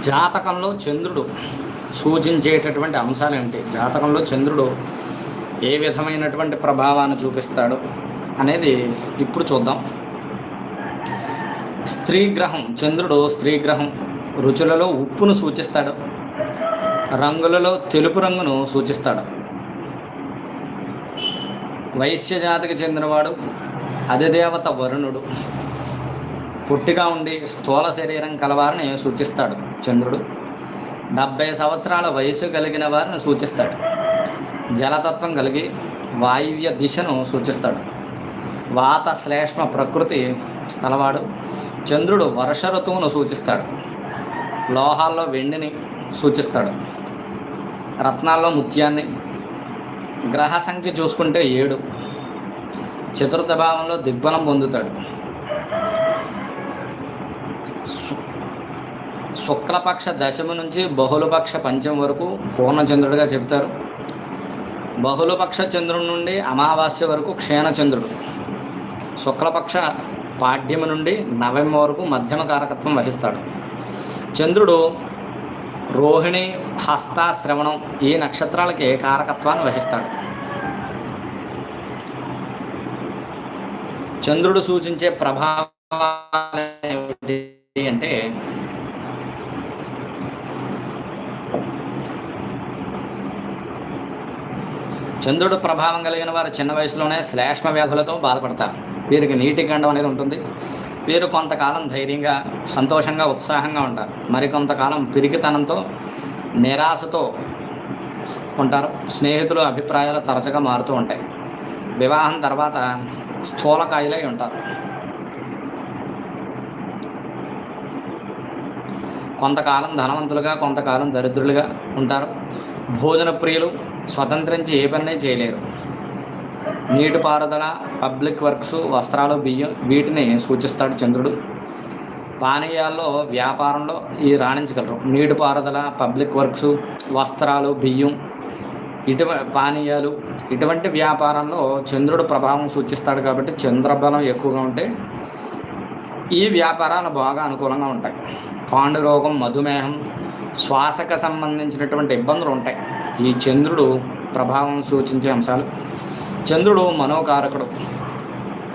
జాతకంలో చంద్రుడు సూచించేటటువంటి అంశాలు ఏంటి జాతకంలో చంద్రుడు ఏ విధమైనటువంటి ప్రభావాన్ని చూపిస్తాడు అనేది ఇప్పుడు చూద్దాం. స్త్రీ గ్రహం చంద్రుడు స్త్రీ గ్రహం రుచులలో ఉప్పును సూచిస్తాడు రంగులలో తెలుపు రంగును సూచిస్తాడు. వైశ్య జాతికి చెందినవాడు అధిదేవత వరుణుడు. పొట్టిగా ఉండి స్థూల శరీరం కలవారిని సూచిస్తాడు. చంద్రుడు డెబ్బై సంవత్సరాల వయసు కలిగిన వారిని సూచిస్తాడు. జలతత్వం కలిగి వాయువ్య దిశను సూచిస్తాడు. వాత శ్లేష్మ ప్రకృతి కలవాడు. చంద్రుడు వర్ష ఋతువును సూచిస్తాడు. లోహాల్లో వెండిని సూచిస్తాడు. రత్నాల్లో ముత్యాన్ని. గ్రహ సంఖ్య చూసుకుంటే ఏడు. చతుర్థ భావంలో దిగ్బలం పొందుతాడు. శుక్లపక్ష దశమి నుంచి బహుళపక్ష పంచం వరకు పూర్ణచంద్రుడిగా చెప్తారు బహుళపక్ష చంద్రుడి నుండి అమావాస్య వరకు క్షీణచంద్రుడు. శుక్లపక్ష పాఠ్యము నుండి నవమి వరకు మధ్యమ కారకత్వం వహిస్తాడు. చంద్రుడు రోహిణి హస్త శ్రవణం ఈ నక్షత్రాలకి కారకత్వాన్ని వహిస్తాడు. చంద్రుడు సూచించే ప్రభావాలు ఏమిటి అంటే చంద్రుడు ప్రభావం కలిగిన వారు చిన్న వయసులోనే శ్లేష్మ వ్యాధులతో బాధపడతారు. వీరికి నీటి గండం అనేది ఉంటుంది. వీరు కొంతకాలం ధైర్యంగా సంతోషంగా ఉత్సాహంగా ఉంటారు. మరికొంతకాలం పిరికితనంతో నిరాశతో ఉంటారు. స్నేహితుల అభిప్రాయాలు తరచుగా మారుతూ ఉంటాయి. వివాహం తర్వాత స్థూలకాయలై ఉంటారు. కొంతకాలం ధనవంతులుగా కొంతకాలం దరిద్రులుగా ఉంటారు. భోజన ప్రియులు స్వతంత్రించి ఏ పని చేయలేరు నీటిపారుదల పబ్లిక్ వర్క్స్ వస్త్రాలు బియ్యం వీటిని సూచిస్తాడు చంద్రుడు. పానీయాల్లో వ్యాపారంలో ఈ రాణించగలరు. నీటిపారుదల పబ్లిక్ వర్క్స్ వస్త్రాలు బియ్యం ఇటు పానీయాలు ఇటువంటి వ్యాపారంలో చంద్రుడు ప్రభావం సూచిస్తాడు కాబట్టి చంద్రబలం ఎక్కువగా ఉంటే ఈ వ్యాపారాలు బాగా అనుకూలంగా ఉంటాయి. పాండురోగం మధుమేహం శ్వాసకు సంబంధించినటువంటి ఇబ్బందులు ఉంటాయి. ఈ చంద్రుడు ప్రభావం సూచించే అంశాలు. చంద్రుడు మనోకారకుడు.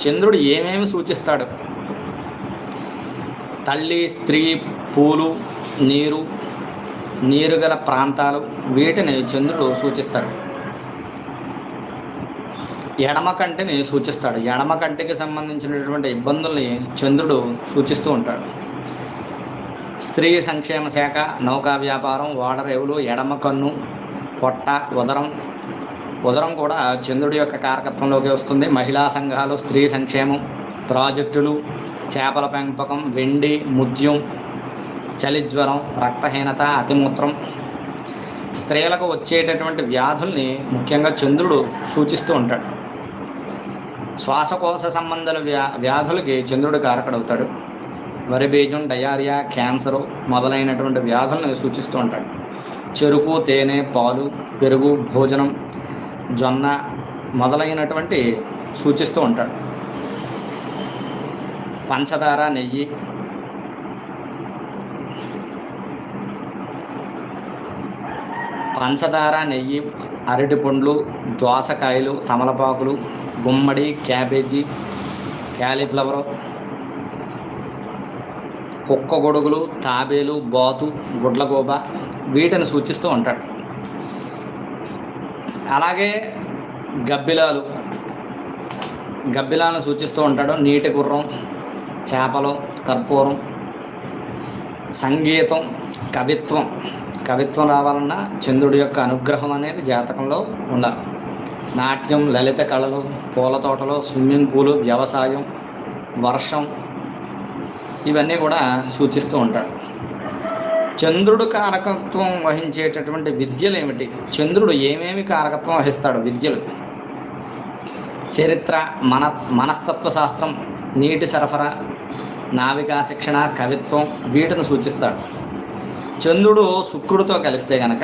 చంద్రుడు ఏమేమి సూచిస్తాడు? తల్లి స్త్రీ పూలు నీరు నీరు గల ప్రాంతాలు వీటిని చంద్రుడు సూచిస్తాడు. ఎడమ కంటిని సూచిస్తాడు. ఎడమ కంటికి సంబంధించినటువంటి ఇబ్బందుల్ని చంద్రుడు సూచిస్తూ ఉంటాడు. స్త్రీ సంక్షేమ శాఖ నౌకా వ్యాపారం ఓడరేవులు ఎడమ కన్ను పొట్ట ఉదరం. ఉదరం కూడా చంద్రుడి యొక్క కారకత్వంలోకి వస్తుంది. మహిళా సంఘాలు స్త్రీ సంక్షేమం ప్రాజెక్టులు చేపల పెంపకం వెండి ముద్యం చలిజ్వరం రక్తహీనత అతిమూత్రం. స్త్రీలకు వచ్చేటటువంటి వ్యాధుల్ని ముఖ్యంగా చంద్రుడు సూచిస్తూ ఉంటాడు. శ్వాసకోశ సంబంధాల వ్యా వ్యాధులకి చంద్రుడు కారకుడవుతాడు. వరి బీజం డయారియా క్యాన్సరు మొదలైనటువంటి వ్యాధులను సూచిస్తూ ఉంటాడు. చెరుకు తేనె పాలు పెరుగు భోజనం జొన్న మొదలైనటువంటి సూచిస్తూ ఉంటాడు. పంచదార నెయ్యి పంచదార నెయ్యి అరటి పండ్లు దోసకాయలు తమలపాకులు గుమ్మడి క్యాబేజీ క్యాలీఫ్లవర్ కుక్క గొడుగులు తాబేలు బాతు గుడ్లగోబ వీటిని సూచిస్తూ ఉంటాడు. అలాగే గబ్బిలాలు. గబ్బిలాలను సూచిస్తూ ఉంటాడు. నీటి గుర్రం చేపలు కర్పూరం సంగీతం కవిత్వం. కవిత్వం రావాలన్నా చంద్రుడి యొక్క అనుగ్రహం అనేది జాతకంలో ఉండాలి. నాట్యం లలిత కళలు పూల తోటలు స్విమ్మింగ్ పూలు వ్యవసాయం వర్షం ఇవన్నీ కూడా సూచిస్తూ ఉంటాడు చంద్రుడు కారకత్వం వహించేటటువంటి విద్యలు ఏమిటి? చంద్రుడు ఏమేమి కారకత్వం వహిస్తాడు? విద్యలు. చరిత్ర మన మనస్తత్వ శాస్త్రం నీటి సరఫరా నావికా శిక్షణ కవిత్వం వీటిని సూచిస్తాడు. చంద్రుడు శుక్రుడితో కలిస్తే గనక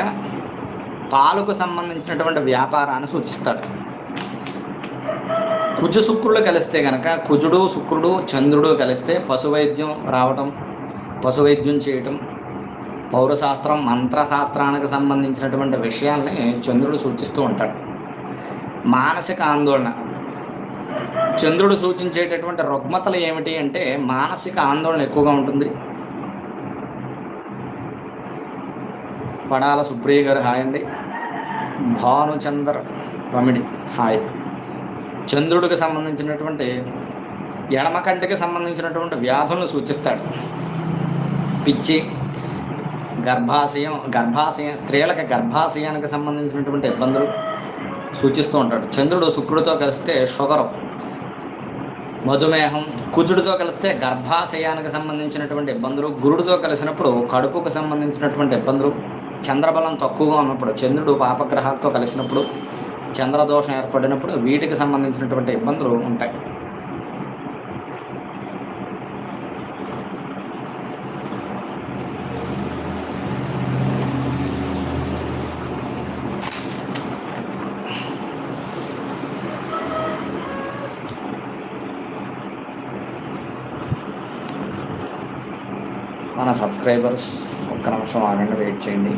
పాలకు సంబంధించినటువంటి వ్యాపారాన్ని సూచిస్తాడు. కుజ శుక్రులు కలిస్తే కనుక కుజుడు శుక్రుడు చంద్రుడు కలిస్తే పశువైద్యం రావటం పశువైద్యం చేయటం పౌరశాస్త్రం మంత్రశాస్త్రానికి సంబంధించినటువంటి విషయాల్ని చంద్రుడు సూచిస్తూ ఉంటాడు. మానసిక ఆందోళన. చంద్రుడు సూచించేటటువంటి రుగ్మతలు ఏమిటి అంటే మానసిక ఆందోళన ఎక్కువగా ఉంటుంది. పడాల సుప్రియ గారు హాయ్ అండి. భానుచందర్ రమిడి హాయ్. చంద్రుడికి సంబంధించినటువంటి ఎడమ కంటికి సంబంధించినటువంటి వ్యాధులను సూచిస్తాడు. పిచ్చి గర్భాశయం గర్భాశయం స్త్రీలకు గర్భాశయానికి సంబంధించినటువంటి ఇబ్బందులు సూచిస్తూ ఉంటాడు. చంద్రుడు శుక్రుడితో కలిస్తే షుగరు మధుమేహం కుజుడితో కలిస్తే గర్భాశయానికి సంబంధించినటువంటి ఇబ్బందులు గురుడితో కలిసినప్పుడు కడుపుకు సంబంధించినటువంటి ఇబ్బందులు చంద్రబలం తక్కువగా ఉన్నప్పుడు చంద్రుడు పాపగ్రహాలతో కలిసినప్పుడు చంద్రదోషం ఏర్పడినప్పుడు వీటికి సంబంధించినటువంటి ఇబ్బందులు ఉంటాయి. మన సబ్స్క్రైబర్స్ ఒక్క నిమిషం ఆగండి వెయిట్ చేయండి.